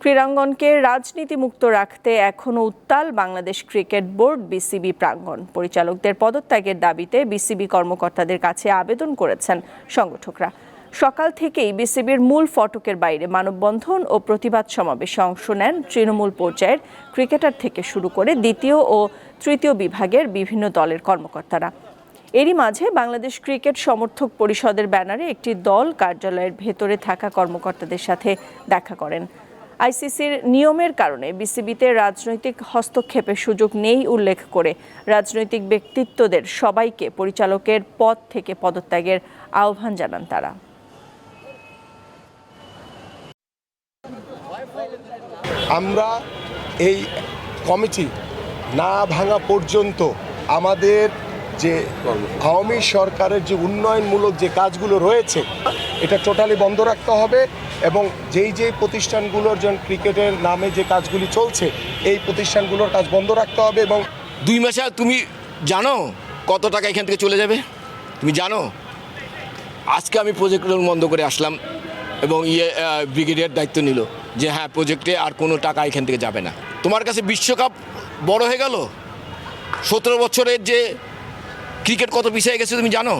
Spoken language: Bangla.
ক্রীড়াঙ্গনকে রাজনীতিমুক্ত রাখতে এখনও উত্তাল বাংলাদেশ ক্রিকেট বোর্ড বিসিবি প্রাঙ্গণ। পরিচালকদের পদত্যাগের দাবিতে বিসিবি কর্মকর্তাদের কাছে আবেদন করেছেন সংগঠকরা। সকাল থেকেই বিসিবির মূল ফটকের বাইরে মানববন্ধন ও প্রতিবাদ সমাবেশে অংশ নেন তৃণমূল পর্যায়ের ক্রিকেটার থেকে শুরু করে দ্বিতীয় ও তৃতীয় বিভাগের বিভিন্ন দলের কর্মকর্তারা। এরই মাঝে বাংলাদেশ ক্রিকেট সমর্থক পরিষদের ব্যানারে একটি দল কার্যালয়ের ভেতরে থাকা কর্মকর্তাদের সাথে দেখা করেন। আইসিসির নিয়মের কারণে বিসিবিতে রাজনৈতিক হস্তক্ষেপের সুযোগ নেই উল্লেখ করে রাজনৈতিক ব্যক্তিত্বদের সবাইকে পরিচালকের পদ থেকে পদত্যাগের আহ্বান জানান তারা। আমরা এই কমিটি না ভাঙা পর্যন্ত আমাদের যে আওয়ামী সরকারের যে উন্নয়নমূলক যে কাজগুলো রয়েছে, এটা টোটালি বন্ধ রাখতে হবে। এবং যেই যেই প্রতিষ্ঠানগুলোর যেন ক্রিকেটের নামে যে কাজগুলি চলছে, এই প্রতিষ্ঠানগুলোর কাজ বন্ধ রাখতে হবে এবং দুই মাসে তুমি জানো কত টাকা এখান থেকে চলে যাবে? তুমি জানো? আজকে আমি প্রজেক্ট বন্ধ করে আসলাম এবং ইয়ে ব্রিগেডিয়ার দায়িত্ব নিল যে হ্যাঁ প্রজেক্টে আর কোনো টাকা এখান থেকে যাবে না। তোমার কাছে বিশ্বকাপ বড় হয়ে গেল? সতেরো বছরের যে ক্রিকেট কত পিছিয়ে গেছে তুমি জানো?